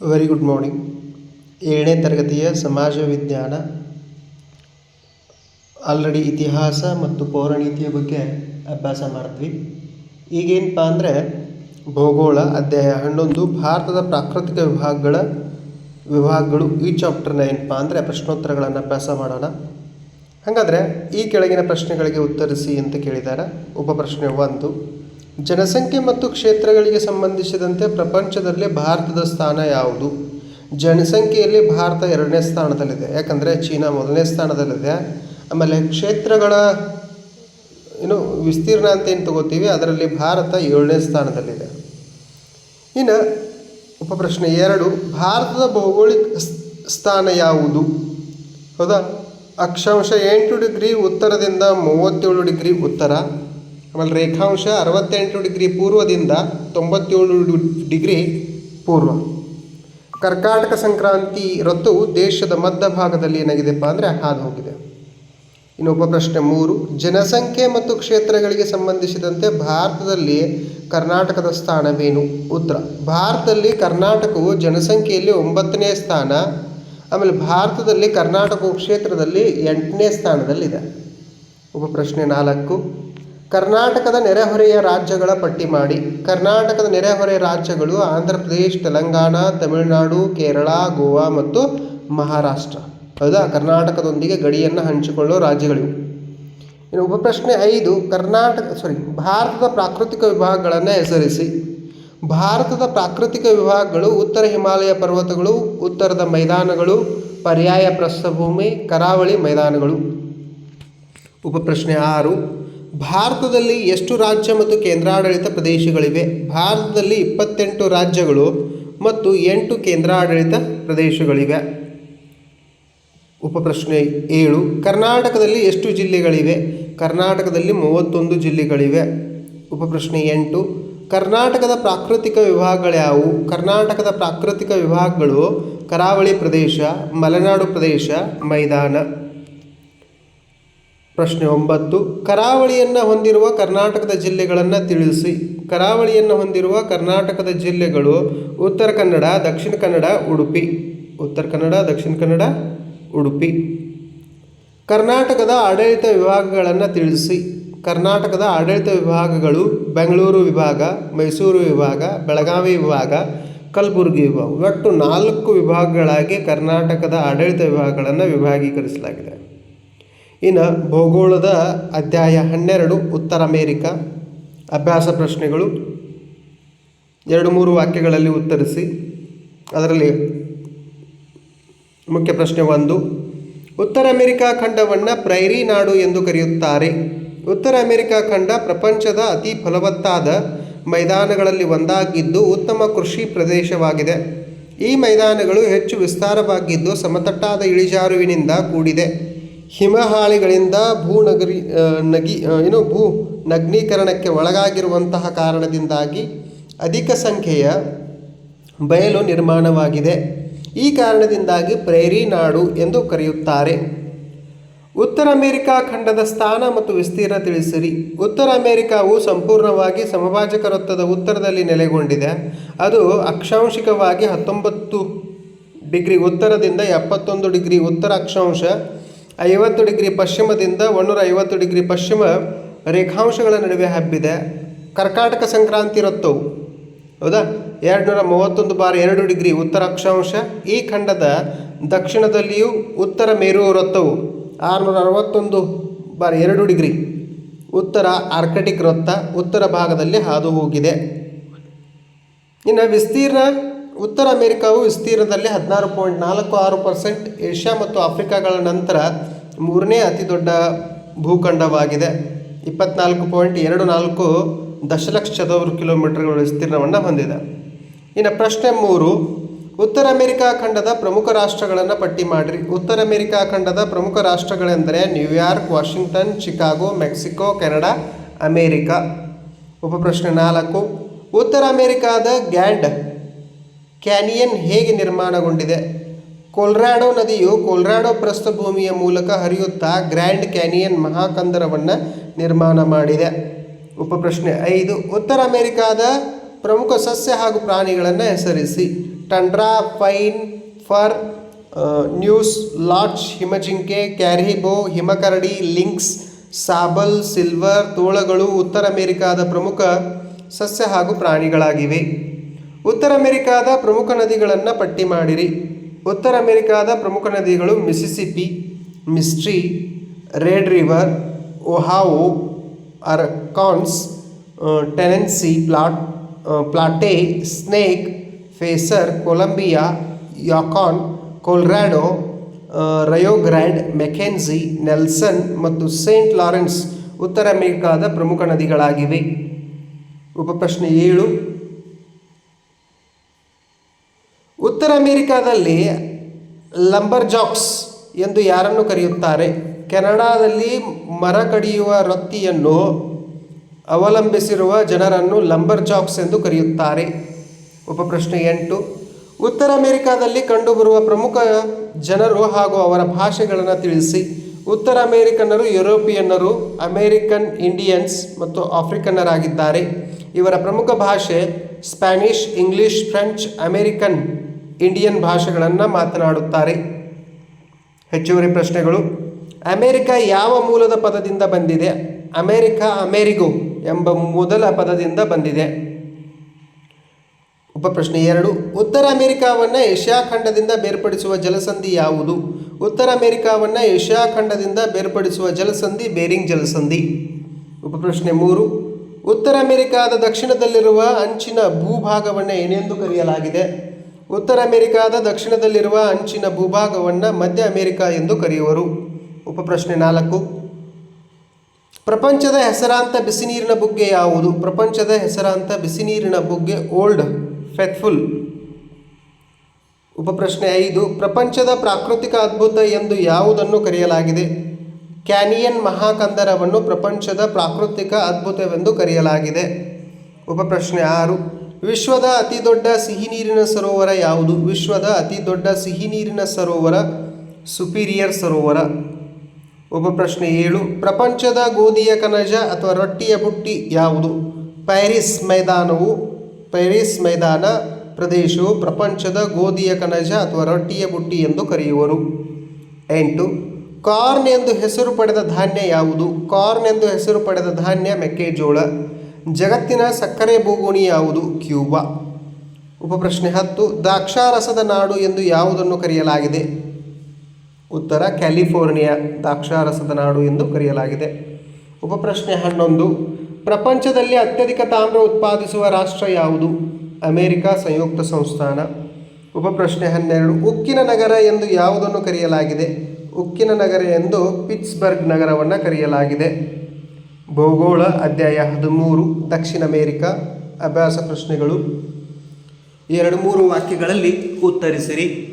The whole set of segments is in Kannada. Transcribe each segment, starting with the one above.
ವೆರಿ ಗುಡ್ ಮಾರ್ನಿಂಗ್ ಏಳನೇ ತರಗತಿಯ ಸಮಾಜ ವಿಜ್ಞಾನ. ಆಲ್ರೆಡಿ ಇತಿಹಾಸ ಮತ್ತು ಪೌರಾಣಿತಿಯ ಬಗ್ಗೆ ಅಭ್ಯಾಸ ಮಾಡಿದ್ವಿ ಈಗೇನಪ್ಪ ಅಂದರೆ ಭೂಗೋಳ, ಅಧ್ಯಾಯ ಹನ್ನೊಂದು, ಭಾರತದ ಪ್ರಾಕೃತಿಕ ವಿಭಾಗಗಳ ವಿಭಾಗಗಳು. ಈ ಚಾಪ್ಟರ್ನ ಏನಪ್ಪ ಅಂದರೆ ಪ್ರಶ್ನೋತ್ತರಗಳನ್ನು ಅಭ್ಯಾಸ ಮಾಡೋಣ. ಹಾಗಾದರೆ ಈ ಕೆಳಗಿನ ಪ್ರಶ್ನೆಗಳಿಗೆ ಉತ್ತರಿಸಿ ಅಂತ ಕೇಳಿದ್ದಾರೆ ಉಪ ಪ್ರಶ್ನೆ ಒಂದು. ಜನಸಂಖ್ಯೆ ಮತ್ತು ಕ್ಷೇತ್ರಗಳಿಗೆ ಸಂಬಂಧಿಸಿದಂತೆ ಪ್ರಪಂಚದಲ್ಲಿ ಭಾರತದ ಸ್ಥಾನ ಯಾವುದು? ಜನಸಂಖ್ಯೆಯಲ್ಲಿ ಭಾರತ ಎರಡನೇ ಸ್ಥಾನದಲ್ಲಿದೆ. ಯಾಕಂದರೆ ಚೀನಾ ಮೊದಲನೇ ಸ್ಥಾನದಲ್ಲಿದೆ. ಆಮೇಲೆ ಕ್ಷೇತ್ರಗಳ, ಏನು, ವಿಸ್ತೀರ್ಣ ಅಂತ ಏನು ತಗೋತೀವಿ? ಅದರಲ್ಲಿ ಭಾರತ ಏಳನೇ ಸ್ಥಾನದಲ್ಲಿದೆ. ಇನ್ನು ಉಪಪ್ರಶ್ನೆ ಎರಡು, ಭಾರತದ ಭೌಗೋಳಿಕ ಸ್ಥಾನ ಯಾವುದು? ಹೌದಾ? ಅಕ್ಷಾಂಶ ಎಂಟು ಡಿಗ್ರಿ ಉತ್ತರದಿಂದ ಮೂವತ್ತೇಳು ಡಿಗ್ರಿ ಉತ್ತರ. ಆಮೇಲೆ ರೇಖಾಂಶ ಅರವತ್ತೆಂಟು ಡಿಗ್ರಿ ಪೂರ್ವದಿಂದ ತೊಂಬತ್ತೇಳು ಡಿಗ್ರಿ ಪೂರ್ವ. ಕರ್ಕಾಟಕ ಸಂಕ್ರಾಂತಿ ರತ್ತು ದೇಶದ ಮಧ್ಯ ಭಾಗದಲ್ಲಿ ಏನಾಗಿದೆಪ್ಪ ಅಂದರೆ ಹಾದು ಹೋಗಿದೆ. ಇನ್ನು ಉಪಪ್ರಶ್ನೆ ಮೂರು. ಜನಸಂಖ್ಯೆ ಮತ್ತು ಕ್ಷೇತ್ರಗಳಿಗೆ ಸಂಬಂಧಿಸಿದಂತೆ ಭಾರತದಲ್ಲಿ ಕರ್ನಾಟಕದ ಸ್ಥಾನವೇನು? ಉತ್ತರ. ಭಾರತದಲ್ಲಿ ಕರ್ನಾಟಕವು ಜನಸಂಖ್ಯೆಯಲ್ಲಿ ಒಂಬತ್ತನೇ ಸ್ಥಾನ, ಆಮೇಲೆ ಭಾರತದಲ್ಲಿ ಕರ್ನಾಟಕವು ಕ್ಷೇತ್ರದಲ್ಲಿ ಎಂಟನೇ ಸ್ಥಾನದಲ್ಲಿದೆ. ಉಪಪ್ರಶ್ನೆ ನಾಲ್ಕು. ಕರ್ನಾಟಕದ ನೆರೆಹೊರೆಯ ರಾಜ್ಯಗಳ ಪಟ್ಟಿ ಮಾಡಿ. ಕರ್ನಾಟಕದ ನೆರೆಹೊರೆಯ ರಾಜ್ಯಗಳು ಆಂಧ್ರ ಪ್ರದೇಶ್, ತೆಲಂಗಾಣ, ತಮಿಳುನಾಡು, ಕೇರಳ, ಗೋವಾ ಮತ್ತು ಮಹಾರಾಷ್ಟ್ರ. ಹೌದಾ? ಕರ್ನಾಟಕದೊಂದಿಗೆ ಗಡಿಯನ್ನು ಹಂಚಿಕೊಳ್ಳುವ ರಾಜ್ಯಗಳಿವು. ಇನ್ನು ಉಪಪ್ರಶ್ನೆ ಐದು, ಕರ್ನಾಟಕ ಸಾರಿ ಭಾರತದ ಪ್ರಾಕೃತಿಕ ವಿಭಾಗಗಳನ್ನು ಹೆಸರಿಸಿ. ಭಾರತದ ಪ್ರಾಕೃತಿಕ ವಿಭಾಗಗಳು ಉತ್ತರ ಹಿಮಾಲಯ ಪರ್ವತಗಳು, ಉತ್ತರದ ಮೈದಾನಗಳು, ಪರ್ಯಾಯ ಪ್ರಸ್ಥಭೂಮಿ, ಕರಾವಳಿ ಮೈದಾನಗಳು. ಉಪಪ್ರಶ್ನೆ ಆರು ಭಾರತದಲ್ಲಿ ಎಷ್ಟು ರಾಜ್ಯ ಮತ್ತು ಕೇಂದ್ರಾಡಳಿತ ಪ್ರದೇಶಗಳಿವೆ? ಭಾರತದಲ್ಲಿ ಇಪ್ಪತ್ತೆಂಟು ರಾಜ್ಯಗಳು ಮತ್ತು ಎಂಟು ಕೇಂದ್ರಾಡಳಿತ ಪ್ರದೇಶಗಳಿವೆ. ಉಪಪ್ರಶ್ನೆ ಏಳು. ಕರ್ನಾಟಕದಲ್ಲಿ ಎಷ್ಟು ಜಿಲ್ಲೆಗಳಿವೆ? ಕರ್ನಾಟಕದಲ್ಲಿ ಮೂವತ್ತೊಂದು ಜಿಲ್ಲೆಗಳಿವೆ. ಉಪಪ್ರಶ್ನೆ ಎಂಟು. ಕರ್ನಾಟಕದ ಪ್ರಾಕೃತಿಕ ವಿಭಾಗಗಳ್ಯಾವು ಕರ್ನಾಟಕದ ಪ್ರಾಕೃತಿಕ ವಿಭಾಗಗಳು ಕರಾವಳಿ ಪ್ರದೇಶ, ಮಲೆನಾಡು ಪ್ರದೇಶ, ಮೈದಾನ. ಪ್ರಶ್ನೆ ಒಂಬತ್ತು, ಕರಾವಳಿಯನ್ನು ಹೊಂದಿರುವ ಕರ್ನಾಟಕದ ಜಿಲ್ಲೆಗಳನ್ನು ತಿಳಿಸಿ. ಕರಾವಳಿಯನ್ನು ಹೊಂದಿರುವ ಕರ್ನಾಟಕದ ಜಿಲ್ಲೆಗಳು ಉತ್ತರ ಕನ್ನಡ, ದಕ್ಷಿಣ ಕನ್ನಡ, ಉಡುಪಿ. ಉತ್ತರ ಕನ್ನಡ, ದಕ್ಷಿಣ ಕನ್ನಡ, ಉಡುಪಿ. ಕರ್ನಾಟಕದ ಆಡಳಿತ ವಿಭಾಗಗಳನ್ನು ತಿಳಿಸಿ. ಕರ್ನಾಟಕದ ಆಡಳಿತ ವಿಭಾಗಗಳು ಬೆಂಗಳೂರು ವಿಭಾಗ, ಮೈಸೂರು ವಿಭಾಗ, ಬೆಳಗಾವಿ ವಿಭಾಗ, ಕಲಬುರಗಿ ವಿಭಾಗ. ಒಟ್ಟು ನಾಲ್ಕು ವಿಭಾಗಗಳಾಗಿ ಕರ್ನಾಟಕದ ಆಡಳಿತ ವಿಭಾಗಗಳನ್ನು ವಿಭಾಗೀಕರಿಸಲಾಗಿದೆ. ಇನ್ನು ಭೂಗೋಳದ ಅಧ್ಯಾಯ ಹನ್ನೆರಡು, ಉತ್ತರ ಅಮೇರಿಕ, ಅಭ್ಯಾಸ ಪ್ರಶ್ನೆಗಳು. ಎರಡು, ಮೂರು ವಾಕ್ಯಗಳಲ್ಲಿ ಉತ್ತರಿಸಿ. ಅದರಲ್ಲಿ ಮುಖ್ಯ ಪ್ರಶ್ನೆ ಒಂದು. ಉತ್ತರ ಅಮೆರಿಕಾ ಖಂಡವನ್ನು ಪ್ರೈರಿ ನಾಡು ಎಂದು ಕರೆಯುತ್ತಾರೆ. ಉತ್ತರ ಅಮೆರಿಕಾ ಖಂಡ ಪ್ರಪಂಚದ ಅತಿ ಫಲವತ್ತಾದ ಮೈದಾನಗಳಲ್ಲಿ ಒಂದಾಗಿದ್ದು ಉತ್ತಮ ಕೃಷಿ ಪ್ರದೇಶವಾಗಿದೆ. ಈ ಮೈದಾನಗಳು ಹೆಚ್ಚು ವಿಸ್ತಾರವಾಗಿದ್ದು ಸಮತಟ್ಟಾದ ಇಳಿಜಾರುವಿನಿಂದ ಕೂಡಿದೆ. ಹಿಮಹಾಳಿಗಳಿಂದ ಭೂನಗರಿ ನಗರಿ ನಗಿ ಏನು ಭೂ ನಗ್ನೀಕರಣಕ್ಕೆ ಒಳಗಾಗಿರುವಂತಹ ಕಾರಣದಿಂದಾಗಿ ಅಧಿಕ ಸಂಖ್ಯೆಯ ಬಯಲು ನಿರ್ಮಾಣವಾಗಿದೆ. ಈ ಕಾರಣದಿಂದಾಗಿ ಪ್ರೇರಿ ನಾಡು ಎಂದು ಕರೆಯುತ್ತಾರೆ. ಉತ್ತರ ಅಮೆರಿಕಾ ಖಂಡದ ಸ್ಥಾನ ಮತ್ತು ವಿಸ್ತೀರ್ಣ ತಿಳಿಸಿರಿ. ಉತ್ತರ ಅಮೆರಿಕಾವು ಸಂಪೂರ್ಣವಾಗಿ ಸಮಭಾಜಕ ವೃತ್ತದ ಉತ್ತರದಲ್ಲಿ ನೆಲೆಗೊಂಡಿದೆ. ಅದು ಅಕ್ಷಾಂಶಿಕವಾಗಿ ಹತ್ತೊಂಬತ್ತು ಡಿಗ್ರಿ ಉತ್ತರದಿಂದ ಎಪ್ಪತ್ತೊಂದು ಡಿಗ್ರಿ ಉತ್ತರ ಅಕ್ಷಾಂಶ ಐವತ್ತು ಡಿಗ್ರಿ ಪಶ್ಚಿಮದಿಂದ ಒಂದೂರ ಐವತ್ತು ಡಿಗ್ರಿ ಪಶ್ಚಿಮ ರೇಖಾಂಶಗಳ ನಡುವೆ ಹಬ್ಬಿದೆ. ಕರ್ಕಾಟಕ ಸಂಕ್ರಾಂತಿ ವೃತ್ತವು ಹೌದಾ? ಎರಡುನೂರ ಮೂವತ್ತೊಂದು ಬಾರ್ ಎರಡು ಡಿಗ್ರಿ ಉತ್ತರ ಅಕ್ಷಾಂಶ ಈ ಖಂಡದ ದಕ್ಷಿಣದಲ್ಲಿಯೂ ಉತ್ತರ ಮೇರು ವೃತ್ತವು ಆರುನೂರ ಅರವತ್ತೊಂದು ಬಾರ್ ಎರಡು ಡಿಗ್ರಿ ಉತ್ತರ ಆರ್ಕಟಿಕ್ ವೃತ್ತ ಉತ್ತರ ಭಾಗದಲ್ಲಿ ಹಾದು ಹೋಗಿದೆ. ಇನ್ನು ವಿಸ್ತೀರ್ಣ ಉತ್ತರ ಅಮೆರಿಕಾವು ವಿಸ್ತೀರ್ಣದಲ್ಲಿ ಹದಿನಾರು ಪಾಯಿಂಟ್ ನಾಲ್ಕು ಆರು ಪರ್ಸೆಂಟ್, ಏಷ್ಯಾ ಮತ್ತು ಆಫ್ರಿಕಾಗಳ ನಂತರ ಮೂರನೇ ಅತಿದೊಡ್ಡ ಭೂಖಂಡವಾಗಿದೆ. ಇಪ್ಪತ್ನಾಲ್ಕು ಪಾಯಿಂಟ್ ಎರಡು ನಾಲ್ಕು ದಶಲಕ್ಷ ಚದರ ಕಿಲೋಮೀಟರ್ಗಳ ವಿಸ್ತೀರ್ಣವನ್ನು ಹೊಂದಿದೆ. ಇನ್ನು ಪ್ರಶ್ನೆ ಮೂರು, ಉತ್ತರ ಅಮೆರಿಕಾ ಖಂಡದ ಪ್ರಮುಖ ರಾಷ್ಟ್ರಗಳನ್ನು ಪಟ್ಟಿ ಮಾಡಿರಿ. ಉತ್ತರ ಅಮೆರಿಕಾ ಖಂಡದ ಪ್ರಮುಖ ರಾಷ್ಟ್ರಗಳೆಂದರೆ New York, Washington, Chicago, Mexico, Canada, America. ಉಪಪ್ರಶ್ನೆ ನಾಲ್ಕು, ಉತ್ತರ ಅಮೆರಿಕಾದ ಗ್ಯಾಂಡ್ ಕ್ಯಾನಿಯನ್ ಹೇಗೆ ನಿರ್ಮಾಣಗೊಂಡಿದೆ? ಕೊಲ್ರಾಡೋ ನದಿಯು ಕೊಲ್ರಾಡೋ ಪ್ರಸ್ಥಭೂಮಿಯ ಮೂಲಕ ಹರಿಯುತ್ತಾ ಗ್ರ್ಯಾಂಡ್ ಕ್ಯಾನಿಯನ್ ಮಹಾಕಂದರವನ್ನು ನಿರ್ಮಾಣ ಮಾಡಿದೆ. ಉಪಪ್ರಶ್ನೆ ಐದು, ಉತ್ತರ ಅಮೆರಿಕಾದ ಪ್ರಮುಖ ಸಸ್ಯ ಹಾಗೂ ಪ್ರಾಣಿಗಳನ್ನು ಹೆಸರಿಸಿ. ಟಂಡ್ರಾ ಪೈನ್ ಫರ್ ನ್ಯೂಸ್ ಲಾಡ್ಜ್ ಹಿಮಜಿಂಕೆ ಕ್ಯಾರಿಬೋ ಹಿಮಕರಡಿ ಲಿಂಕ್ಸ್ ಸಾಬಲ್ ಸಿಲ್ವರ್ ತೋಳಗಳು ಉತ್ತರ ಅಮೆರಿಕಾದ ಪ್ರಮುಖ ಸಸ್ಯ ಹಾಗೂ ಪ್ರಾಣಿಗಳಾಗಿವೆ. ಉತ್ತರ ಅಮೆರಿಕಾದ ಪ್ರಮುಖ ನದಿಗಳನ್ನು ಪಟ್ಟಿ ಮಾಡಿರಿ. ಉತ್ತರ ಅಮೆರಿಕಾದ ಪ್ರಮುಖ ನದಿಗಳು Mississippi mystery, Red River, Ohio, Arkansas Tennessee, Platte Platte, Snake, Fraser, Columbia, Yukon, Colorado Rio Grande Mackenzie, Nelson ಮತ್ತು ಸೇಂಟ್ ಲಾರೆನ್ಸ್ ಉತ್ತರ ಅಮೆರಿಕಾದ ಪ್ರಮುಖ ನದಿಗಳಾಗಿವೆ. ಉಪಪ್ರಶ್ನೆ ಏಳು. ಉತ್ತರ ಅಮೇರಿಕಾದಲ್ಲಿ ಲಂಬರ್ ಜಾಕ್ಸ್ ಎಂದು ಯಾರನ್ನು ಕರೆಯುತ್ತಾರೆ? ಕೆನಡಾದಲ್ಲಿ ಮರ ಕಡಿಯುವ ವೃತ್ತಿಯನ್ನು ಅವಲಂಬಿಸಿರುವ ಜನರನ್ನು ಲಂಬರ್ ಜಾಕ್ಸ್ ಎಂದು ಕರೆಯುತ್ತಾರೆ. ಉಪಪ್ರಶ್ನೆ ಎಂಟು. ಉತ್ತರ ಅಮೆರಿಕಾದಲ್ಲಿ ಕಂಡುಬರುವ ಪ್ರಮುಖ ಜನರು ಹಾಗೂ ಅವರ ಭಾಷೆಗಳನ್ನು ತಿಳಿಸಿ. ಉತ್ತರ ಅಮೇರಿಕನ್ನರು ಯುರೋಪಿಯನ್ನರು, ಅಮೇರಿಕನ್ ಇಂಡಿಯನ್ಸ್ ಮತ್ತು ಆಫ್ರಿಕನ್ನರಾಗಿದ್ದಾರೆ. ಇವರ ಪ್ರಮುಖ ಭಾಷೆ Spanish, English, French, American Indian ಭಾಷೆಗಳನ್ನು ಮಾತನಾಡುತ್ತಾರೆ. ಹೆಚ್ಚುವರಿ ಪ್ರಶ್ನೆಗಳು. ಅಮೆರಿಕ ಯಾವ ಮೂಲದ ಪದದಿಂದ ಬಂದಿದೆ? ಅಮೆರಿಕ ಅಮೆರಿಗೋ ಎಂಬ ಮೊದಲ ಪದದಿಂದ ಬಂದಿದೆ. ಉಪಪ್ರಶ್ನೆ ಎರಡು. ಉತ್ತರ ಅಮೆರಿಕಾವನ್ನು ಏಷ್ಯಾ ಖಂಡದಿಂದ ಬೇರ್ಪಡಿಸುವ ಜಲಸಂಧಿ ಯಾವುದು? ಉತ್ತರ ಅಮೆರಿಕಾವನ್ನು ಏಷ್ಯಾ ಖಂಡದಿಂದ ಬೇರ್ಪಡಿಸುವ ಜಲಸಂಧಿ ಬೇರಿಂಗ್ ಜಲಸಂಧಿ. ಉಪಪ್ರಶ್ನೆ ಮೂರು. ಉತ್ತರ ಅಮೆರಿಕಾದ ದಕ್ಷಿಣದಲ್ಲಿರುವ ಅಂಚಿನ ಭೂಭಾಗವನ್ನು ಏನೆಂದು ಕರೆಯಲಾಗಿದೆ? ಉತ್ತರ ಅಮೆರಿಕಾದ ದಕ್ಷಿಣದಲ್ಲಿರುವ ಅಂಚಿನ ಭೂಭಾಗವನ್ನು ಮಧ್ಯ ಅಮೆರಿಕ ಎಂದು ಕರೆಯುವರು. ಉಪಪ್ರಶ್ನೆ ನಾಲ್ಕು. ಪ್ರಪಂಚದ ಹೆಸರಾಂತ ಬಿಸಿನೀರಿನ ಬುಗ್ಗೆ ಯಾವುದು? ಪ್ರಪಂಚದ ಹೆಸರಾಂತ ಬಿಸಿನೀರಿನ ಬುಗ್ಗೆ ಓಲ್ಡ್, ಫೆತ್ಫುಲ್. ಉಪಪ್ರಶ್ನೆ ಐದು. ಪ್ರಪಂಚದ ಪ್ರಾಕೃತಿಕ ಅದ್ಭುತ ಎಂದು ಯಾವುದನ್ನು ಕರೆಯಲಾಗಿದೆ? ಕ್ಯಾನಿಯನ್ ಮಹಾಕಂದರವನ್ನು ಪ್ರಪಂಚದ ಪ್ರಾಕೃತಿಕ ಅದ್ಭುತವೆಂದು ಕರೆಯಲಾಗಿದೆ. ಉಪಪ್ರಶ್ನೆ ಆರು. ವಿಶ್ವದ ಅತಿ ದೊಡ್ಡ ಸಿಹಿನೀರಿನ ಸರೋವರ ಯಾವುದು? ವಿಶ್ವದ ಅತಿ ದೊಡ್ಡ ಸಿಹಿನೀರಿನ ಸರೋವರ, ಸುಪೀರಿಯರ್ ಸರೋವರ. ಉಪಪ್ರಶ್ನೆ ಏಳು, ಪ್ರಪಂಚದ ಗೋಧಿಯ ಕಣಜ ಅಥವಾ ರೊಟ್ಟಿಯ ಬುಟ್ಟಿ ಯಾವುದು? ಪ್ಯಾರಿಸ್ ಮೈದಾನವು, ಪ್ಯಾರಿಸ್ ಮೈದಾನ ಪ್ರದೇಶವು ಪ್ರಪಂಚದ ಗೋಧಿಯ ಕಣಜ ಅಥವಾ ರೊಟ್ಟಿಯ ಬುಟ್ಟಿ ಎಂದು ಕರೆಯುವರು. ಎಂಟು, ಕಾರ್ನ್ ಎಂದು ಹೆಸರು ಪಡೆದ ಧಾನ್ಯ ಯಾವುದು? ಕಾರ್ನ್ ಎಂದು ಹೆಸರು ಪಡೆದ ಧಾನ್ಯ ಮೆಕ್ಕೆಜೋಳ. ಜಗತ್ತಿನ ಸಕ್ಕರೆ ಭೂಗೋಣಿ ಯಾವುದು? ಕ್ಯೂಬಾ. ಉಪಪ್ರಶ್ನೆ ಹತ್ತು, ದ್ರಾಕ್ಷಾರಸದ ನಾಡು ಎಂದು ಯಾವುದನ್ನು ಕರೆಯಲಾಗಿದೆ? ಉತ್ತರ, ಕ್ಯಾಲಿಫೋರ್ನಿಯಾ, ದ್ರಾಕ್ಷಾರಸದ ನಾಡು ಎಂದು ಕರೆಯಲಾಗಿದೆ. ಉಪಪ್ರಶ್ನೆ ಹನ್ನೊಂದು, ಪ್ರಪಂಚದಲ್ಲಿ ಅತ್ಯಧಿಕ ತಾಮ್ರ ಉತ್ಪಾದಿಸುವ ರಾಷ್ಟ್ರ ಯಾವುದು? ಅಮೆರಿಕ ಸಂಯುಕ್ತ ಸಂಸ್ಥಾನ. ಉಪಪ್ರಶ್ನೆ ಹನ್ನೆರಡು, ಉಕ್ಕಿನ ನಗರ ಎಂದು ಯಾವುದನ್ನು ಕರೆಯಲಾಗಿದೆ? ಉಕ್ಕಿನ ನಗರ ಎಂದು ಪಿಟ್ಸ್ಬರ್ಗ್ ನಗರವನ್ನು ಕರೆಯಲಾಗಿದೆ. ಭೂಗೋಳ ಅಧ್ಯಾಯ ಹದಿಮೂರು, ದಕ್ಷಿಣ ಅಮೇರಿಕ, ಅಭ್ಯಾಸ ಪ್ರಶ್ನೆಗಳು. ಎರಡು ಮೂರು ವಾಕ್ಯಗಳಲ್ಲಿ ಉತ್ತರಿಸಿರಿ.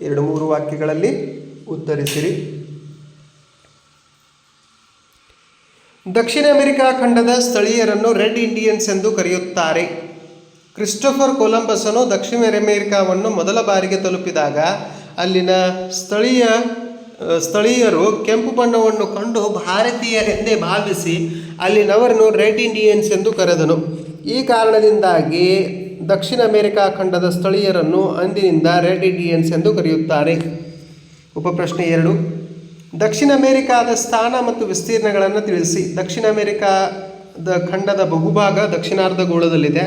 ಎರಡು ಮೂರು ವಾಕ್ಯಗಳಲ್ಲಿ ಉತ್ತರಿಸಿರಿ. ದಕ್ಷಿಣ ಅಮೆರಿಕಾ ಖಂಡದ ಸ್ಥಳೀಯರನ್ನು ರೆಡ್ ಇಂಡಿಯನ್ಸ್ ಎಂದು ಕರೆಯುತ್ತಾರೆ. ಕ್ರಿಸ್ಟೋಫರ್ ಕೊಲಂಬಸನು ದಕ್ಷಿಣ ಅಮೆರಿಕಾವನ್ನು ಮೊದಲ ಬಾರಿಗೆ ತಲುಪಿದಾಗ ಅಲ್ಲಿನ ಸ್ಥಳೀಯ ಸ್ಥಳೀಯರು ಕೆಂಪು ಬಣ್ಣವನ್ನು ಕಂಡು ಭಾರತೀಯರೆಂದೇ ಭಾವಿಸಿ ಅಲ್ಲಿನವರನ್ನು ರೆಡ್ ಇಂಡಿಯನ್ಸ್ ಎಂದು ಕರೆದನು. ಈ ಕಾರಣದಿಂದಾಗಿ ದಕ್ಷಿಣ ಅಮೆರಿಕಾ ಖಂಡದ ಸ್ಥಳೀಯರನ್ನು ಅಂದಿನಿಂದ ರೆಡ್ ಇಂಡಿಯನ್ಸ್ ಎಂದು ಕರೆಯುತ್ತಾರೆ. ಉಪಪ್ರಶ್ನೆ ಎರಡು. ದಕ್ಷಿಣ ಅಮೆರಿಕಾದ ಸ್ಥಾನ ಮತ್ತು ವಿಸ್ತೀರ್ಣಗಳನ್ನು ತಿಳಿಸಿ. ದಕ್ಷಿಣ ಅಮೆರಿಕಾದ ಖಂಡದ ಬಹುಭಾಗ ದಕ್ಷಿಣಾರ್ಧಗೋಳದಲ್ಲಿದೆ,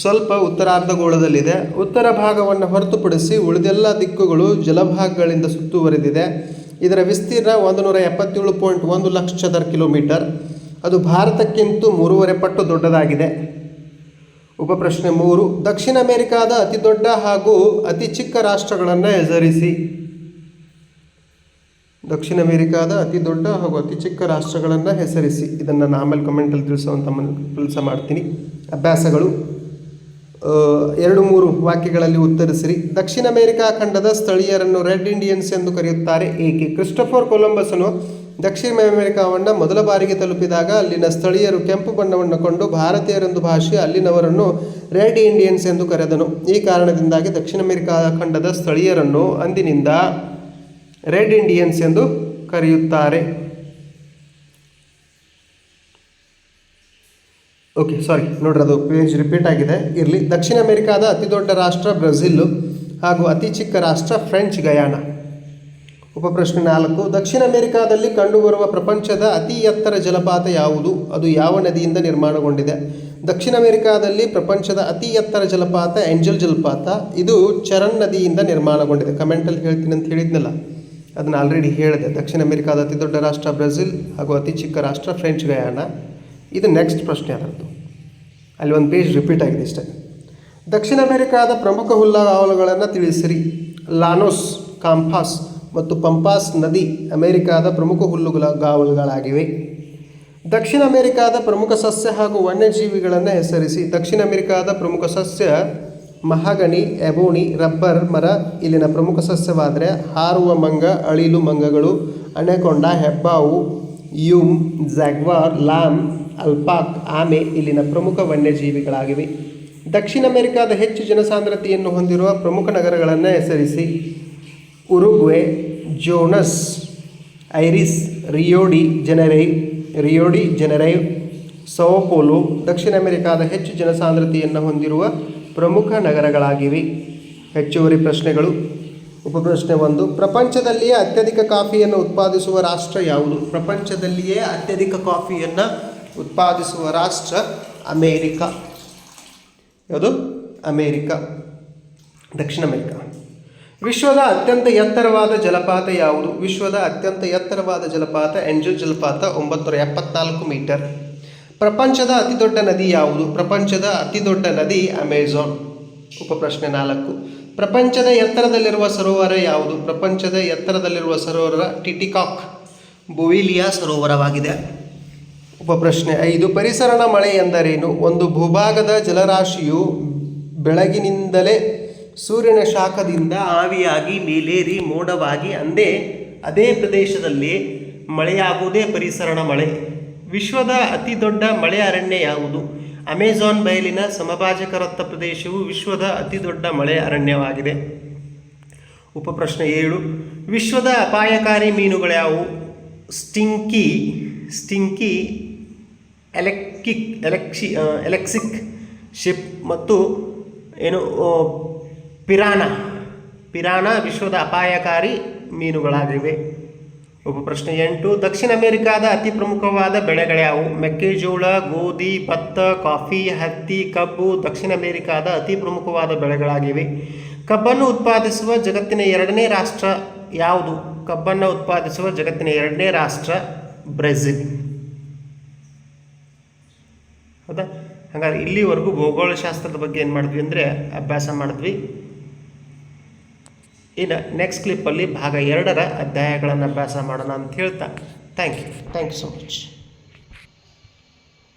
ಸ್ವಲ್ಪ ಉತ್ತರಾರ್ಧಗೋಳದಲ್ಲಿದೆ. ಉತ್ತರ ಭಾಗವನ್ನು ಹೊರತುಪಡಿಸಿ ಉಳಿದೆಲ್ಲ ದಿಕ್ಕುಗಳು ಜಲಭಾಗಗಳಿಂದ ಸುತ್ತುವರೆದಿದೆ. ಇದರ ವಿಸ್ತೀರ್ಣ ಒಂದು ನೂರ ಎಪ್ಪತ್ತೇಳು ಪಾಯಿಂಟ್ ಒಂದು ಲಕ್ಷ ಚದರ ಕಿಲೋಮೀಟರ್. ಅದು ಭಾರತಕ್ಕಿಂತ ಮೂರುವರೆ ಪಟ್ಟು ದೊಡ್ಡದಾಗಿದೆ. ಉಪಪ್ರಶ್ನೆ ಮೂರು, ದಕ್ಷಿಣ ಅಮೆರಿಕಾದ ಅತಿ ದೊಡ್ಡ ಹಾಗೂ ಅತಿ ಚಿಕ್ಕ ರಾಷ್ಟ್ರಗಳನ್ನು ಹೆಸರಿಸಿ. ದಕ್ಷಿಣ ಅಮೆರಿಕಾದ ಅತಿ ದೊಡ್ಡ ಹಾಗೂ ಅತಿ ಚಿಕ್ಕ ರಾಷ್ಟ್ರಗಳನ್ನು ಹೆಸರಿಸಿ. ಇದನ್ನು ನಾನು ಆಮೇಲೆ ಕಮೆಂಟಲ್ಲಿ ತಿಳಿಸುವಂಥ ಮನ ಕೆಲಸ ಮಾಡ್ತೀನಿ. ಅಭ್ಯಾಸಗಳು. ಎರಡು ಮೂರು ವಾಕ್ಯಗಳಲ್ಲಿ ಉತ್ತರಿಸಿರಿ. ದಕ್ಷಿಣ ಅಮೆರಿಕಾ ಖಂಡದ ಸ್ಥಳೀಯರನ್ನು ರೆಡ್ ಇಂಡಿಯನ್ಸ್ ಎಂದು ಕರೆಯುತ್ತಾರೆ. ಏಕೆ? ಕ್ರಿಸ್ಟೋಫರ್ ಕೊಲಂಬಸನು ದಕ್ಷಿಣ ಅಮೆರಿಕಾವನ್ನು ಮೊದಲ ಬಾರಿಗೆ ತಲುಪಿದಾಗ ಅಲ್ಲಿನ ಸ್ಥಳೀಯರು ಕೆಂಪು ಬಣ್ಣವನ್ನು ಕೊಂಡು ಭಾರತೀಯರೆಂದು ಭಾಷೆ ಅಲ್ಲಿನವರನ್ನು ರೆಡ್ ಇಂಡಿಯನ್ಸ್ ಎಂದು ಕರೆದನು. ಈ ಕಾರಣದಿಂದಾಗಿ ದಕ್ಷಿಣ ಅಮೆರಿಕಾ ಖಂಡದ ಸ್ಥಳೀಯರನ್ನು ಅಂದಿನಿಂದ ರೆಡ್ ಇಂಡಿಯನ್ಸ್ ಎಂದು ಕರೆಯುತ್ತಾರೆ. ಓಕೆ ಸಾರಿ ನೋಡ್ರಿ, ಅದು ಪೇಜ್ ರಿಪೀಟ್ ಆಗಿದೆ. ಇರಲಿ. ದಕ್ಷಿಣ ಅಮೆರಿಕಾದ ಅತಿ ದೊಡ್ಡ ರಾಷ್ಟ್ರ ಬ್ರೆಜಿಲ್ಲು ಹಾಗೂ ಅತಿ ಚಿಕ್ಕ ರಾಷ್ಟ್ರ ಫ್ರೆಂಚ್ ಗಯಾನ. ಉಪಪ್ರಶ್ನೆ ನಾಲ್ಕು. ದಕ್ಷಿಣ ಅಮೆರಿಕಾದಲ್ಲಿ ಕಂಡುಬರುವ ಪ್ರಪಂಚದ ಅತಿ ಎತ್ತರ ಜಲಪಾತ ಯಾವುದು? ಅದು ಯಾವ ನದಿಯಿಂದ ನಿರ್ಮಾಣಗೊಂಡಿದೆ? ದಕ್ಷಿಣ ಅಮೆರಿಕಾದಲ್ಲಿ ಪ್ರಪಂಚದ ಅತಿ ಎತ್ತರ ಜಲಪಾತ ಎಂಜಲ್ ಜಲಪಾತ. ಇದು ಚರಣ್ ನದಿಯಿಂದ ನಿರ್ಮಾಣಗೊಂಡಿದೆ. ಕಮೆಂಟಲ್ಲಿ ಹೇಳ್ತೀನಿ ಅಂತ ಹೇಳಿದ್ನಲ್ಲ. ಅದನ್ನು ಆಲ್ರೆಡಿ ಹೇಳಿದೆ. ದಕ್ಷಿಣ ಅಮೆರಿಕಾದ ಅತಿ ದೊಡ್ಡ ರಾಷ್ಟ್ರ ಬ್ರೆಜಿಲ್ ಹಾಗೂ ಅತಿ ಚಿಕ್ಕ ರಾಷ್ಟ್ರ ಫ್ರೆಂಚ್ ಗಯಾನ. ಇದು ನೆಕ್ಸ್ಟ್ ಪ್ರಶ್ನೆ ಅದರದ್ದು ಅಲ್ಲಿ ಒಂದು ಪೇಜ್ ರಿಪೀಟ್ ಆಗಿದೆ ಇಷ್ಟೇ. ದಕ್ಷಿಣ ಅಮೆರಿಕಾದ ಪ್ರಮುಖ ಹುಲ್ಲಗಾವಲುಗಳನ್ನು ತಿಳಿಸಿರಿ. ಲಾನೋಸ್, ಕಾಂಪಾಸ್ ಮತ್ತು ಪಂಪಾಸ್ ನದಿ ಅಮೆರಿಕಾದ ಪ್ರಮುಖ ಹುಲ್ಲುಗಾವಲುಗಳಾಗಿವೆ ದಕ್ಷಿಣ ಅಮೆರಿಕಾದ ಪ್ರಮುಖ ಸಸ್ಯ ಹಾಗೂ ವನ್ಯಜೀವಿಗಳನ್ನು ಹೆಸರಿಸಿ ದಕ್ಷಿಣ ಅಮೆರಿಕಾದ ಪ್ರಮುಖ ಸಸ್ಯ ಮಹಾಗಣಿ, ಎಬೋಣಿ, ರಬ್ಬರ್, ಮರ, ಇಲ್ಲಿನ ಪ್ರಮುಖ ಸಸ್ಯವಾದರೆ ಹಾರುವ ಮಂಗ, ಅಳಿಲು ಮಂಗಗಳು, ಅಣೆಕೊಂಡ, ಹೆಬ್ಬಾವು, ಯುಮ್, ಜಾಗ್ವಾರ್, ಲಾಮ್ ಅಲ್ಪಾಕ್ ಆಮೆ ಇಲ್ಲಿನ ಪ್ರಮುಖ ವನ್ಯಜೀವಿಗಳಾಗಿವೆ. ದಕ್ಷಿಣ ಅಮೆರಿಕಾದ ಹೆಚ್ಚು ಜನಸಾಂದ್ರತೆಯನ್ನು ಹೊಂದಿರುವ ಪ್ರಮುಖ ನಗರಗಳನ್ನು ಹೆಸರಿಸಿ Uruguay, Buenos, Aires Rio de Janeiro Rio de Janeiro Sao Paulo ದಕ್ಷಿಣ ಅಮೆರಿಕಾದ ಹೆಚ್ಚು ಜನಸಾಂದ್ರತೆಯನ್ನು ಹೊಂದಿರುವ ಪ್ರಮುಖ ನಗರಗಳಾಗಿವೆ. ಹೆಚ್ಚುವರಿ ಪ್ರಶ್ನೆಗಳು. ಉಪಪ್ರಶ್ನೆ ಒಂದು, ಪ್ರಪಂಚದಲ್ಲಿಯೇ ಅತ್ಯಧಿಕ ಕಾಫಿಯನ್ನು ಉತ್ಪಾದಿಸುವ ರಾಷ್ಟ್ರ ಯಾವುದು? ಪ್ರಪಂಚದಲ್ಲಿಯೇ ಅತ್ಯಧಿಕ ಕಾಫಿಯನ್ನು ಉತ್ಪಾದಿಸುವ ರಾಷ್ಟ್ರ ಅಮೇರಿಕ. ಯಾವುದು? ಅಮೇರಿಕ. ದಕ್ಷಿಣ ಅಮೆರಿಕ. ವಿಶ್ವದ ಅತ್ಯಂತ ಎತ್ತರವಾದ ಜಲಪಾತ ಯಾವುದು? ವಿಶ್ವದ ಅತ್ಯಂತ ಎತ್ತರವಾದ ಜಲಪಾತ ಎಂಜಲ್ ಜಲಪಾತ ಒಂಬತ್ತು ಎಪ್ಪತ್ನಾಲ್ಕು ಮೀಟರ್. ಪ್ರಪಂಚದ ಅತಿದೊಡ್ಡ ನದಿ ಯಾವುದು? ಪ್ರಪಂಚದ ಅತಿದೊಡ್ಡ ನದಿ ಅಮೆಜಾನ್. ಉಪಪ್ರಶ್ನೆ ನಾಲ್ಕು. ಪ್ರಪಂಚದ ಎತ್ತರದಲ್ಲಿರುವ ಸರೋವರ ಯಾವುದು? ಪ್ರಪಂಚದ ಎತ್ತರದಲ್ಲಿರುವ ಸರೋವರ ಟಿಟಿಕಾಕ್. ಬೊವಿಲಿಯಾ ಸರೋವರವಾಗಿದೆ. ಉಪಪ್ರಶ್ನೆ ಐದು, ಪರಿಸರಣ ಮಳೆ ಎಂದರೇನು? ಒಂದು ಭೂಭಾಗದ ಜಲರಾಶಿಯು ಬೆಳಗಿನಿಂದಲೇ ಸೂರ್ಯನ ಶಾಖದಿಂದ ಆವಿಯಾಗಿ ಮೇಲೇರಿ ಮೋಡವಾಗಿ ಅಂದೇ ಅದೇ ಪ್ರದೇಶದಲ್ಲಿ ಮಳೆಯಾಗುವುದೇ ಪರಿಸರಣ ಮಳೆ. ವಿಶ್ವದ ಅತಿ ದೊಡ್ಡ ಮಳೆ ಅರಣ್ಯ ಯಾವುದು? ಅಮೆಜಾನ್ ಬಯಲಿನ ಸಮಭಾಜಕರತ್ತ ಪ್ರದೇಶವು ವಿಶ್ವದ ಅತಿ ದೊಡ್ಡ ಮಳೆ ಅರಣ್ಯವಾಗಿದೆ. ಉಪಪ್ರಶ್ನೆ ಏಳು, ವಿಶ್ವದ ಅಪಾಯಕಾರಿ ಮೀನುಗಳ್ಯಾವು ಸ್ಟಿಂಕಿ ಸ್ಟಿಂಕಿ ಎಲೆಕ್ಕಿಕ್ ಎಲೆಕ್ಸಿ ಎಲೆಕ್ಸಿಕ್ ಶಿಪ್ ಮತ್ತು ಏನು ಪಿರಾಣ. ಪಿರಾನ ವಿಶ್ವದ ಅಪಾಯಕಾರಿ ಮೀನುಗಳಾಗಿವೆ. ಉಪಪ್ರಶ್ನೆ ಎಂಟು, ದಕ್ಷಿಣ ಅಮೆರಿಕಾದ ಅತಿ ಪ್ರಮುಖವಾದ ಬೆಳೆಗಳ್ಯಾವು ಮೆಕ್ಕೆಜೋಳ, ಗೋಧಿ, ಭತ್ತ, ಕಾಫಿ, ಹತ್ತಿ, ಕಬ್ಬು, ದಕ್ಷಿಣ ಅಮೆರಿಕಾದ ಅತಿ ಪ್ರಮುಖವಾದ ಬೆಳೆಗಳಾಗಿವೆ. ಕಬ್ಬನ್ನು ಉತ್ಪಾದಿಸುವ ಜಗತ್ತಿನ ಎರಡನೇ ರಾಷ್ಟ್ರ ಯಾವುದು? ಕಬ್ಬನ್ನು ಉತ್ಪಾದಿಸುವ ಜಗತ್ತಿನ ಎರಡನೇ ರಾಷ್ಟ್ರ ಬ್ರೆಜಿಲ್. ಹೌದಾ ಹಾಗಾದ್ರೆ ಇಲ್ಲಿವರೆಗೂ ಭೂಗೋಳಶಾಸ್ತ್ರದ ಬಗ್ಗೆ ಏನು ಮಾಡಿದ್ವಿ ಅಂದರೆ ಅಭ್ಯಾಸ ಮಾಡಿದ್ವಿ. ಇನ್ನು ನೆಕ್ಸ್ಟ್ ಕ್ಲಿಪ್ಪಲ್ಲಿ ಭಾಗ ಎರಡರ ಅಧ್ಯಾಯಗಳನ್ನು ಅಭ್ಯಾಸ ಮಾಡೋಣ ಅಂತ ಹೇಳ್ತಾ. Thank you thank you so much